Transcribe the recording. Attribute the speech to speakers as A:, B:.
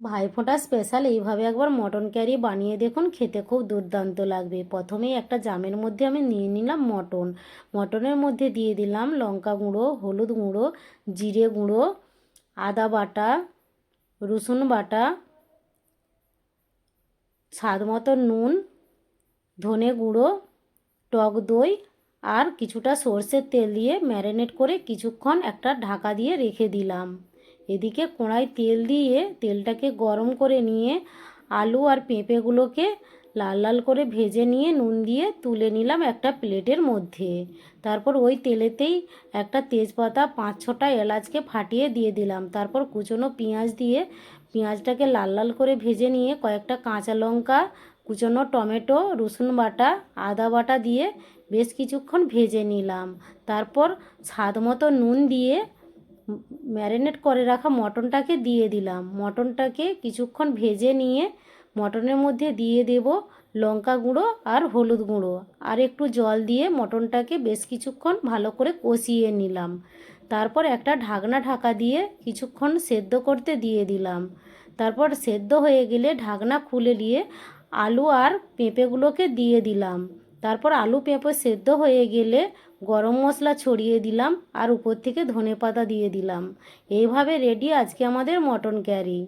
A: Bhaiphonta special এইভাবে একবার mutton carry বানিয়ে দেখুন, খেতে খুব দুর্দান্ত লাগবে। প্রথমেই একটা জামের মধ্যে আমি নিয়ে নিলাম মটন মটনের মধ্যে দিয়ে দিলাম লঙ্কা গুঁড়ো, হলুদ গুঁড়ো, জিরে গুঁড়ো, আদা বাটা, রসুন বাটা, স্বাদ মতো নুন, ধনে গুঁড়ো, টক দই আর কিছুটা সর্ষের তেল দিয়ে ম্যারিনেট করে কিছুক্ষণ একটা ঢাকা দিয়ে রেখে দিলাম। এদিকে কড়াই তেল দিয়ে তেলটাকে গরম করে নিয়ে আলু আর পেঁপেগুলোকে লাল লাল করে ভেজে নিয়ে নুন দিয়ে তুলে নিলাম একটা প্লেটের মধ্যে। তারপর ওই তেলেতেই একটা তেজপাতা পাঁচ ছটা এলাচকে ফাটিয়ে দিয়ে দিলাম। তারপর কুচনো পেঁয়াজ দিয়ে পেঁয়াজটাকে লাল লাল করে ভেজে নিয়ে কয়েকটা কাঁচা লঙ্কা, কুচনো টমেটো, রসুন বাটা, আদা বাটা দিয়ে বেশ কিছুক্ষণ ভেজে নিলাম। তারপর স্বাদ মতো নুন দিয়ে ম্যারিনেট করে রাখা মটনটাকে দিয়ে দিলাম। মটনটাকে কিছুক্ষণ ভেজে নিয়ে মটনের মধ্যে দিয়ে দেব লঙ্কা গুঁড়ো আর হলুদ গুঁড়ো আর একটু জল দিয়ে মটনটাকে বেশ কিছুক্ষণ ভালো করে কষিয়ে নিলাম। তারপর একটা ঢাকনা ঢাকা দিয়ে কিছুক্ষণ সেদ্ধ করতে দিয়ে দিলাম। তারপর সেদ্ধ হয়ে গেলে ঢাকনা খুলে নিয়ে আলু আর পেঁপেগুলোকে দিয়ে দিলাম। তারপর আলু পেঁপে সেদ্ধ হয়ে গেলে গরম মশলা ছড়িয়ে দিলাম আর উপর থেকে ধনে পাতা দিয়ে দিলাম। এইভাবে রেডি আজকে আমাদের মটন ক্যারি